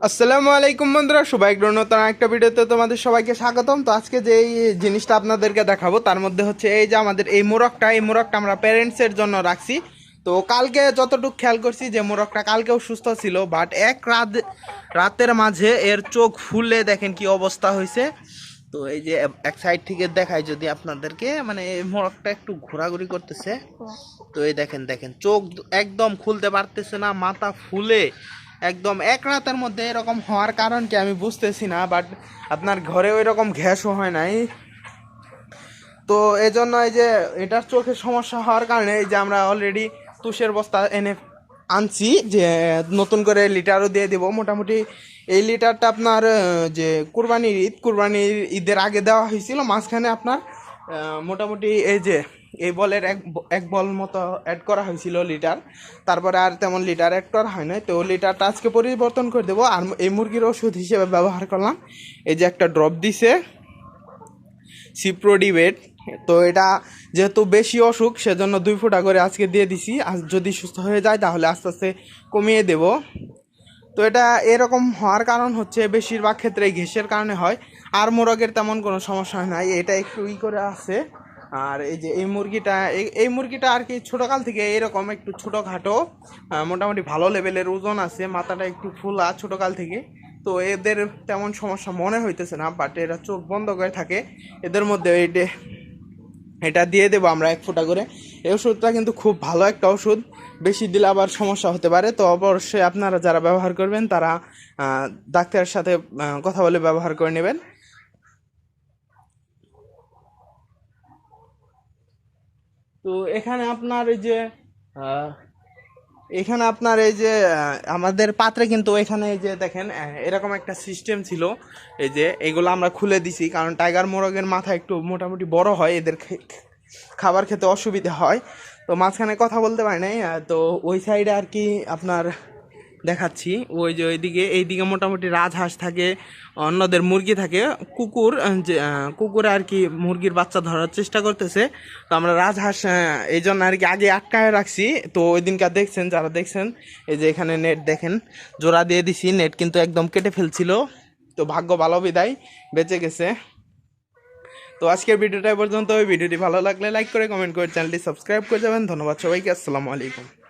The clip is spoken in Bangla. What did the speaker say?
আসসালামু আলাইকুম বন্ধুরা, সবাই নতুন একটা ভিডিওতে তোমাদের সবাইকে স্বাগতম। তো আজকে যে জিনিসটা আপনাদেরকে দেখাবো, তার মধ্যে হচ্ছে এই যে আমাদের এই মোরগটা এই মোরগটা আমরা প্যারেন্টসের জন্য রাখছি। তো কালকে যতটুকু খেয়াল করছি যে মোরগটা কালকেও সুস্থ ছিল বাট এক রাত, রাতের মাঝে এর চোখ ফুলে দেখেন কি অবস্থা হয়েছে। তো এই যে এক সাইড থেকে দেখায় যদি আপনাদেরকে মানে মোরগটা একটু ঘোরাঘুরি করতেছে। তো এই দেখেন দেখেন, চোখ একদম খুলতে পারতেছে না, মাথা ফুলে। একদম এক রাতের মধ্যে এরকম হওয়ার কারণ কি আমি বুঝতেছি না বাট আপনার ঘরে ওই রকম ঘ্যাসও হয় নাই। তো এই জন্য এই যে এটার চোখের সমস্যা হওয়ার কারণে এই যে আমরা অলরেডি তুষের বস্তা এনে আনছি, যে নতুন করে লিটারও দিয়ে দিব। মোটামুটি এই লিটারটা আপনার যে কুরবানির ঈদ, কুরবানির ঈদের আগে দেওয়া হয়েছিল, মাঝখানে আপনার মোটামুটি এই যে এই বলের এক এক বল মতো অ্যাড করা হয়েছিল লিটার। তারপরে আর তেমন লিটার অ্যাড করা হয় নাই। তো লিটারটা আজকে পরিবর্তন করে দেবো। আর এই মুরগির ওষুধ হিসেবে ব্যবহার করলাম। এই যে একটা ড্রপ দিছে। সিপ্রোডিবেট তো এটা যেহেতু বেশি অসুখ, সেজন্য দুই ফুটা করে আজকে দিয়ে দিছি। আর যদি সুস্থ হয়ে যায়, তাহলে আস্তে আস্তে কমিয়ে দেব। তো এটা এরকম হওয়ার কারণ হচ্ছে, বেশিরভাগ ক্ষেত্রে ঘেসের কারণে হয়। আর মোরগের তেমন কোনো সমস্যা হয় নাই। এটা একটু ই করে আছে। আর এই যে এই মুরগিটা এই মুরগিটা আর কি ছোটোকাল থেকে এরকম একটু ছোটোখাটো মোটামুটি ভালো লেভেলের ওজন আছে, মাথাটা একটু ফুলা ছোটোকাল থেকে। তো এদের তেমন সমস্যা মনে হইতেছে না বাট এরা চোখ বন্ধ করে থাকে। এদের মধ্যে এই এটা দিয়ে দেবো আমরা এক ফোঁটা করে। এই ওষুধটা কিন্তু খুব ভালো একটা ওষুধ। বেশি দিলে আবার সমস্যা হতে পারে। তো অবশ্যই আপনারা যারা ব্যবহার করবেন, তারা ডাক্তারের সাথে কথা বলে ব্যবহার করে নেবেন। তো এখানে আপনার এই যে এখানে আপনার এই যে আমাদের পাত্রে কিন্তু এখানে এই যে দেখেন এরকম একটা সিস্টেম ছিল। এই যে এগুলো আমরা খুলে দিছি, কারণ টাইগার মোরগের মাথা একটু মোটামুটি বড় হয়, এদের খাবার খেতে অসুবিধা হয়। তো মাঝখানে কথা বলতে পারি নাই তো ওই সাইডে আর কি আপনার দেখাচ্ছি। ওই যে ওইদিকে, এইদিকে মোটামুটি রাজহাঁস থাকে, অন্যদের মুরগি থাকে। কুকুর যে কুকুরে আর কি মুরগির বাচ্চা ধরার চেষ্টা করতেছে। তো আমরা রাজহাঁস এই জন্য আর কি আগে আটকায় রাখছি। তো ওই দিনকার দেখছেন, যারা দেখছেন, এই যে এখানে নেট দেখেন, জোড়া দিয়ে দিছি নেট কিন্তু একদম কেটে ফেলছিল। তো ভাগ্য ভালো বিদায়, বেঁচে গেছে। তো আজকের ভিডিওটা পর্যন্ত ওই ভিডিওটি ভালো লাগলে লাইক করে কমেন্ট করে চ্যানেলটি সাবস্ক্রাইব করে যাবেন। ধন্যবাদ সবাইকে, আসসালামু আলাইকুম।